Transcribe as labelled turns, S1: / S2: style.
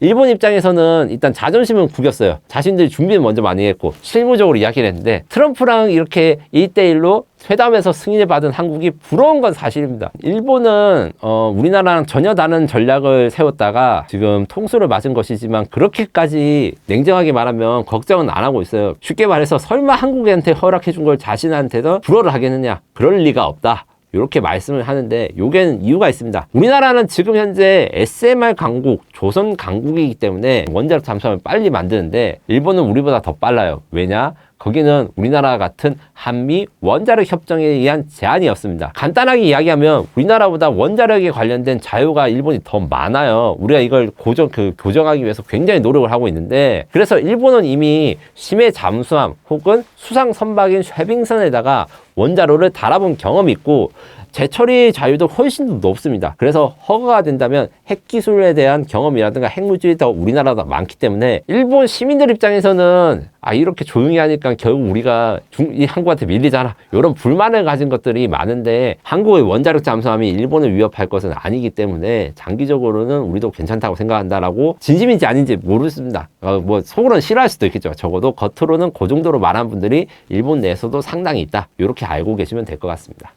S1: 일본 입장에서는 일단 자존심은 구겼어요. 자신들이 준비는 먼저 많이 했고 실무적으로 이야기를 했는데 트럼프랑 이렇게 1대1로 회담에서 승인을 받은 한국이 부러운 건 사실입니다. 일본은 어, 우리나라랑 전혀 다른 전략을 세웠다가 지금 통수를 맞은 것이지만 그렇게까지 냉정하게 말하면 걱정은 안 하고 있어요. 쉽게 말해서 설마 한국한테 허락해 준 걸 자신한테도 불어를 하겠느냐? 그럴 리가 없다. 이렇게 말씀을 하는데 요게는 이유가 있습니다. 우리나라는 지금 현재 SMR 강국, 조선 강국이기 때문에 원자력 잠수함을 빨리 만드는데 일본은 우리보다 더 빨라요. 왜냐? 거기는 우리나라 같은 한미 원자력 협정에 의한 제한이었습니다. 간단하게 이야기하면 우리나라보다 원자력에 관련된 자유가 일본이 더 많아요. 우리가 이걸 고정 그 교정하기 위해서 굉장히 노력을 하고 있는데 그래서 일본은 이미 심해 잠수함 혹은 수상 선박인 쉐빙선에다가 원자로를 달아본 경험이 있고 재처리 자유도 훨씬 더 높습니다. 그래서 허가가 된다면 핵 기술에 대한 경험이라든가 핵물질이 더 우리나라보다 많기 때문에 일본 시민들 입장에서는 아 이렇게 조용히 하니까 결국 우리가 중, 이 한국한테 밀리잖아 이런 불만을 가진 것들이 많은데 한국의 원자력 잠수함이 일본을 위협할 것은 아니기 때문에 장기적으로는 우리도 괜찮다고 생각한다라고 진심인지 아닌지 모르겠습니다. 어, 뭐 속으로는 싫어할 수도 있겠죠. 적어도 겉으로는 그 정도로 말한 분들이 일본 내에서도 상당히 있다. 이렇게 알고 계시면 될 것 같습니다.